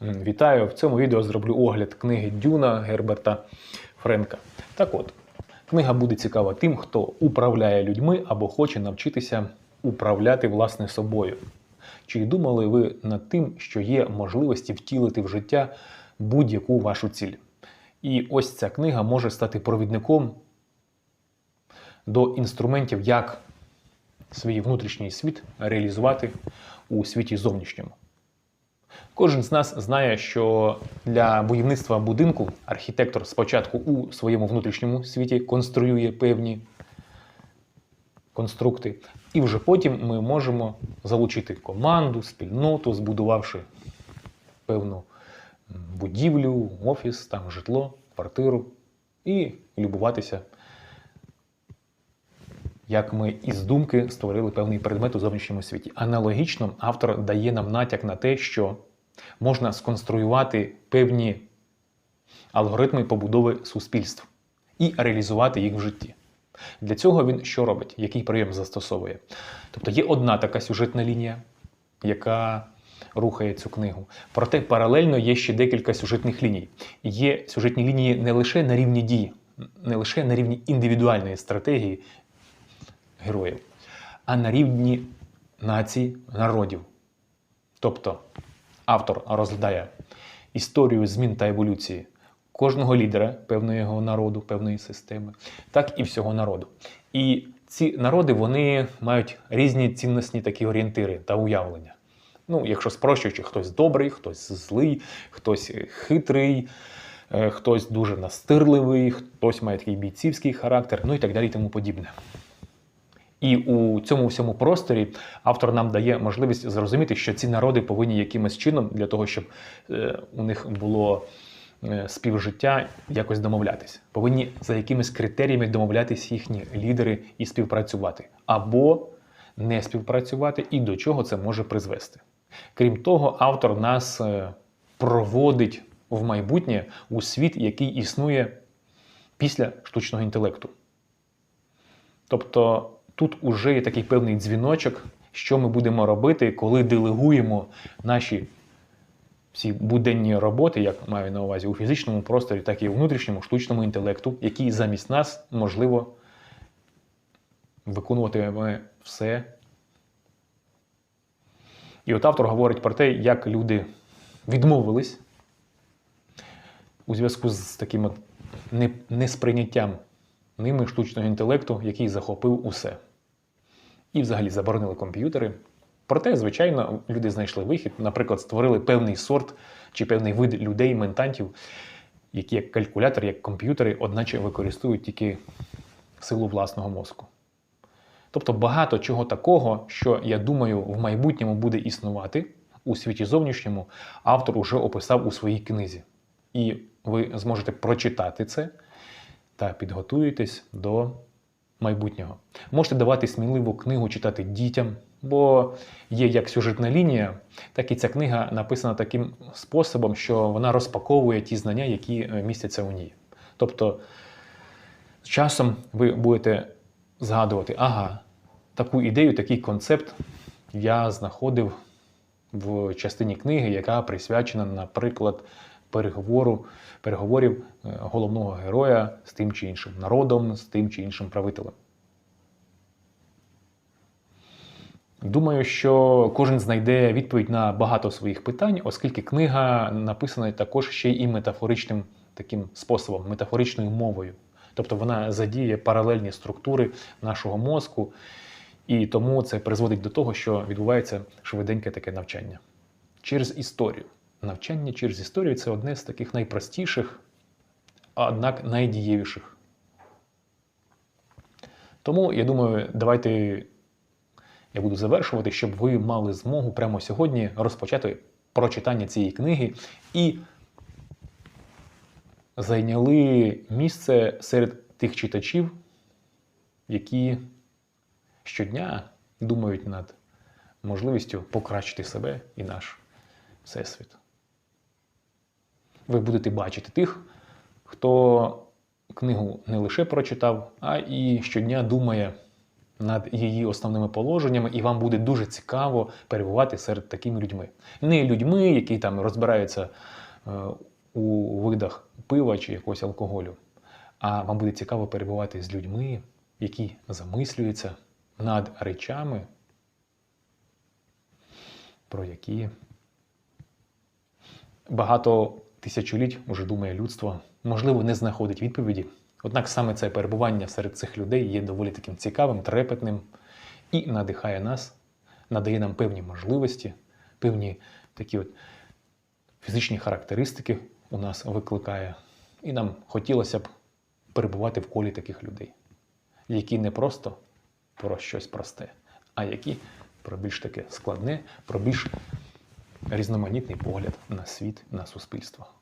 Вітаю! В цьому відео зроблю огляд книги Дюна Герберта Френка. Так от, книга буде цікава тим, хто управляє людьми або хоче навчитися управляти власне собою. Чи думали ви над тим, що є можливості втілити в життя будь-яку вашу ціль? І ось ця книга може стати провідником до інструментів, як свій внутрішній світ реалізувати у світі зовнішньому. Кожен з нас знає, що для будівництва будинку архітектор спочатку у своєму внутрішньому світі конструює певні конструкти, і вже потім ми можемо залучити команду, спільноту, збудувавши певну будівлю, офіс, там житло, квартиру, і любуватися, як ми із думки створили певний предмет у зовнішньому світі. Аналогічно автор дає нам натяк на те, що можна сконструювати певні алгоритми побудови суспільств і реалізувати їх в житті. Для цього він що робить? Який прийом застосовує? Тобто є одна така сюжетна лінія, яка рухає цю книгу. Проте паралельно є ще декілька сюжетних ліній. Є сюжетні лінії не лише на рівні дії, не лише на рівні індивідуальної стратегії героїв, а на рівні націй, народів. Тобто автор розглядає історію змін та еволюції кожного лідера певного його народу, певної системи, так і всього народу. І ці народи вони мають різні цінностні такі орієнтири та уявлення. Ну, якщо спрощуючи, хтось добрий, хтось злий, хтось хитрий, е, хтось дуже настирливий, хтось має такий бійцівський характер, ну і так далі, і тому подібне. І у цьому всьому просторі автор нам дає можливість зрозуміти, що ці народи повинні якимось чином для того, щоб е, у них було е, співжиття, якось домовлятися. Повинні за якимись критеріями домовлятися їхні лідери і співпрацювати, або не співпрацювати, і до чого це може призвести. Крім того, автор нас е, проводить в майбутнє у світ, який існує після штучного інтелекту. Тобто тут уже є такий певний дзвіночок, що ми будемо робити, коли делегуємо наші всі буденні роботи, як маю на увазі у фізичному просторі, так і у внутрішньому штучному інтелекту, який замість нас, можливо, виконуватиме все. І от автор говорить про те, як люди відмовились у зв'язку з таким от несприйняттям ними штучного інтелекту, який захопив усе. І взагалі заборонили комп'ютери. Проте, звичайно, люди знайшли вихід, наприклад, створили певний сорт чи певний вид людей, ментантів, які як калькулятор, як комп'ютери, одначе використовують тільки силу власного мозку. Тобто багато чого такого, що я думаю, в майбутньому буде існувати у світі зовнішньому, автор уже описав у своїй книзі. І ви зможете прочитати це та підготуєтесь до майбутнього. Можете давати сміливо книгу читати дітям, бо є як сюжетна лінія, так і ця книга написана таким способом, що вона розпаковує ті знання, які е, містяться у ній. Тобто, з часом ви будете згадувати, ага, таку ідею, такий концепт я знаходив в частині книги, яка присвячена, наприклад, переговору, переговорів е, головного героя з тим чи іншим народом, з тим чи іншим правителем. Думаю, що кожен знайде відповідь на багато своїх питань, оскільки книга написана також ще і метафоричним таким способом, метафоричною мовою. Тобто вона задіє паралельні структури нашого мозку, і тому це призводить до того, що відбувається швиденьке таке навчання через історію. Навчання через історію це одне з таких найпростіших, а однак найдієвіших. Тому я думаю, давайте я буду завершувати, щоб ви мали змогу прямо сьогодні розпочати прочитання цієї книги і зайняли місце серед тих читачів, які щодня думають над можливістю покращити себе і наш всесвіт. Ви будете бачити тих, хто книгу не лише прочитав, а і щодня думає над її основними положеннями, і вам буде дуже цікаво перебувати серед такими людьми. Не людьми, які там розбираються е, у видах пива чи якогось алкоголю, а вам буде цікаво перебувати з людьми, які замислюються над речами, про які багато тисячоліть уже думає людство, можливо, не знаходить відповіді. Однак саме це перебування серед цих людей є доволі таким цікавим, трепетним і надихає нас, надає нам певні можливості, певні такі от фізичні характеристики у нас викликає. І нам хотілося б перебувати в колі таких людей, які не просто про щось просте, а які про більш таке складне, про більш різноманітний погляд на світ, на суспільство.